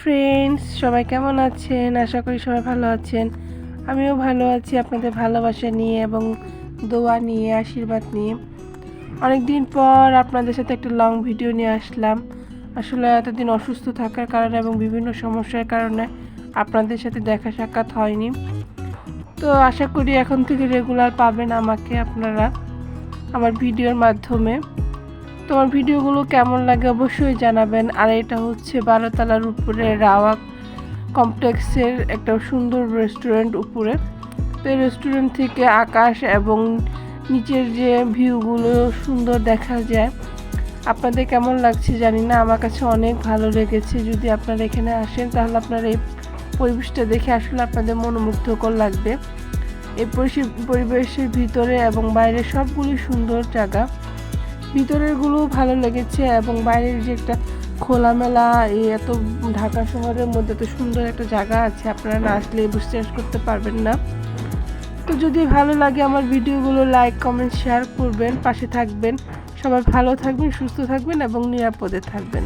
Friends সবাই কেমন আছেন? আশা করি সবাই ভালো আছেন। আমিও ভালো আছি আপনাদের ভালোবাসা নিয়ে এবং দোয়া নিয়ে, আশীর্বাদ নিয়ে। অনেক দিন পর আপনাদের সাথে একটা লং ভিডিও নিয়ে আসলাম। আসলে এতদিন অসুস্থ থাকার কারণে এবং বিভিন্ন সমস্যার কারণে আপনাদের সাথে দেখা সাক্ষাৎ হয়নি। তো আশা করি এখন থেকে রেগুলার পাবেন আমাকে, আপনারা আমার ভিডিওর মাধ্যমে। তোমার ভিডিওগুলো কেমন লাগে অবশ্যই জানাবেন। আর এটা হচ্ছে বারোতলার উপরে রাওয়া কমপ্লেক্সের একটা সুন্দর রেস্টুরেন্ট উপরে। তো এই রেস্টুরেন্ট থেকে আকাশ এবং নিচের যে ভিউগুলো সুন্দর দেখা যায়। আপনাদের কেমন লাগছে জানি না, আমার কাছে অনেক ভালো লেগেছে। যদি আপনারা এখানে আসেন, তাহলে আপনারা এই পরিবেশটা দেখে আসলে আপনাদের মনোমুগ্ধকর লাগবে। এই পরিবেশের ভিতরে এবং বাইরে সবগুলি সুন্দর জায়গা। ভিতরেরগুলো ভালো লেগেছে এবং বাইরের যে একটা খোলামেলা, এই এত ঢাকা শহরের মধ্যে তো সুন্দর একটা জায়গা আছে, আপনারা না আসলে বিশ্বাস করতে পারবেন না। তো যদি ভালো লাগে আমার ভিডিওগুলো লাইক কমেন্ট শেয়ার করবেন, পাশে থাকবেন। সবাই ভালো থাকবেন, সুস্থ থাকবেন এবং নিরাপদে থাকবেন।